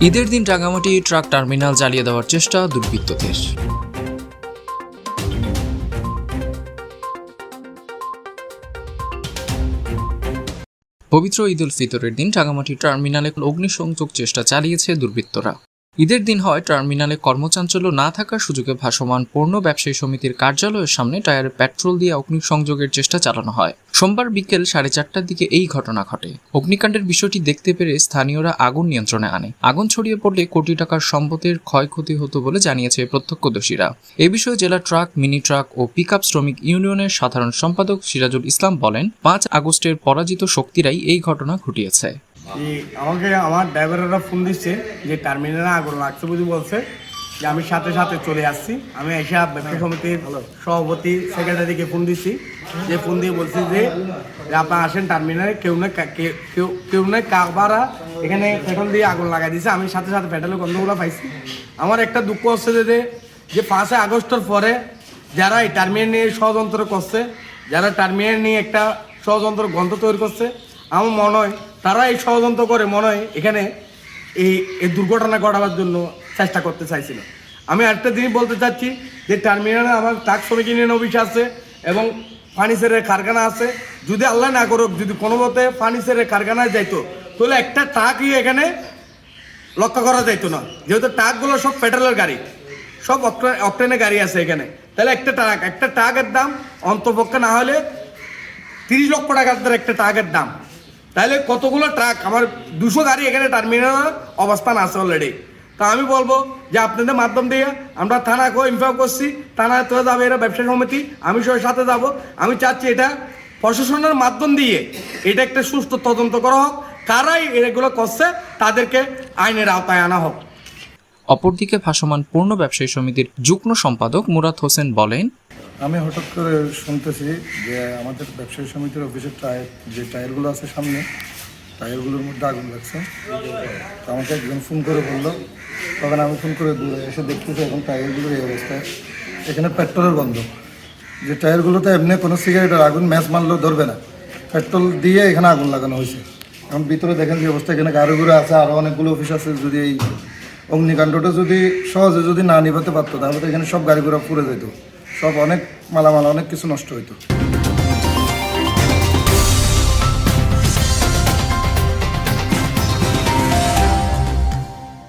ঈদের দিন Rangamati truck terminal জ্বালিয়ে দেওয়ার চেষ্টা দুর্বৃত্তদের পবিত্র ঈদ উল ফিতরের দিন রাঙামাটি টার্মিনালে অগ্নিসংযোগ চেষ্টা চালিয়েছে দুর্বৃত্তরা। ঈদের দিন হয় টার্মিনালে কর্মচাঞ্চল্য না থাকার সুযোগে ভাসমান পণ্য ব্যবসায়ী সমিতির কার্যালয়ের সামনে টায়ারে পেট্রোল দিয়ে অগ্নিসংযোগের চেষ্টা চালানো হয়। সোমবার বিকেল সাড়ে চারটার দিকে এই ঘটনা ঘটে। অগ্নিকাণ্ডের বিষয়টি দেখতে পেরে স্থানীয়রা আগুন নিয়ন্ত্রণে আনে। আগুন ছড়িয়ে পড়লে কোটি টাকার সম্পদের ক্ষয়ক্ষতি হতো বলে জানিয়েছে প্রত্যক্ষদর্শীরা। এ বিষয়ে জেলা ট্রাক, মিনি ট্রাক ও পিকআপ শ্রমিক ইউনিয়নের সাধারণ সম্পাদক সিরাজুল ইসলাম বলেন, পাঁচ আগস্টের পরাজিত শক্তিরাই এই ঘটনা ঘটিয়েছে। এই আমাকে আমার ড্রাইভাররা ফোন দিচ্ছে যে টার্মিনালে আগুন লাগছে বুঝি বলছে। যে আমি সাথে সাথে চলে আসছি। আমি এসে ব্যবসা সমিতির সভাপতি সেক্রেটারিকে ফোন দিচ্ছি। যে ফোন দিয়ে বলছি যে যে আপনারা আসেন টার্মিনালে কেউ না কে- কেউ কেউ না কারবারা এখানে পেট্রোল দিয়ে আগুন লাগাই দিয়েছে আমি সাথে সাথে পেট্রোলের গন্ধগুলো পাইছি। আমার একটা দুঃখ হচ্ছে যে যে পাঁচই আগস্টের পরে যারা এই টার্মিনাল নিয়ে ষড়যন্ত্র করছে যারা টার্মিনাল নিয়ে একটা ষড়যন্ত্র গন্ধ তৈরি করছে আমার মনে হয় তারা এই ষড়যন্ত্র করে মনে হয় এখানে এই এই দুর্ঘটনা ঘটাবার জন্য চেষ্টা করতে চাইছিল। আমি একটা জিনিস বলতে চাচ্ছি যে টার্মিনালে আমার ট্রাক শ্রমিক ইউনিয়ন অফিস আছে এবং ফার্নিচারের কারখানা আছে। যদি আল্লাহ না করুক, যদি কোনো মতে ফার্নিচারের কারখানায় যাইতো, তাহলে একটা ট্রাকই এখানে লক্ষ্য করা যাইতো না। যেহেতু ট্রাকগুলো সব পেট্রোলের গাড়ি, সব অক্টে- অক্টেনের গাড়ি আছে এখানে। তাহলে একটা ট্রাক একটা ট্রাকের দাম অন্তপক্ষে না হলে তিরিশ লক্ষ টাকার একটা ট্রাকের দাম। তাহলে কতগুলো ট্রাক? আমার দুশো গাড়ি এখানে টার্মিনাল অবস্থান আছে অলরেডি তা আমি বলব যে আপনাদের মাধ্যম দিয়ে আমরা থানাকে ইনফর্ম করছি, থানায় তো যাবে, এরা ব্যবসা সমিতি, আমি সবার সাথে যাব। আমি চাচ্ছি এটা প্রশাসনের মাধ্যম দিয়ে এটা একটা সুষ্ঠু তদন্ত করা হোক, কারাই এগুলো করছে, তাদেরকে আইনের আওতায় আনা হোক। অপরদিকে ভাসমান পণ্য ব্যবসায়ী সমিতির যুগ্ম সম্পাদক মুরাদ হোসেন বলেন আমি হঠাৎ করে শুনতেছি যে আমাদের ব্যবসায়ী সমিতির অফিসের টায়ার, যে টায়ারগুলো আছে সামনে, টায়ারগুলোর মধ্যে আগুন লাগছে। তো আমাকে একজন ফোন করে বলল, তখন আমি ফোন করে দূরে এসে দেখতেছি এখন টায়ারগুলোর এই অবস্থায় এখানে পেট্রোলের গন্ধ। যে টায়ারগুলোতে এমনি কোনো সিগারেটের আগুন, ম্যাচ মারলেও ধরবে না। পেট্রোল দিয়ে এখানে আগুন লাগানো হয়েছে। এখন ভিতরে দেখেন যে অবস্থা, এখানে গাড়িগুলো আছে আরও অনেকগুলো অফিস আছে, যদি এই অগ্নিকাণ্ডটা যদি সহজে যদি না নিভাতে পারতো, তাহলে তো এখানে সব গাড়িগুলো পুড়ে যেত। সব অনেক মালামাল অনেক কিছু নষ্ট হইতো।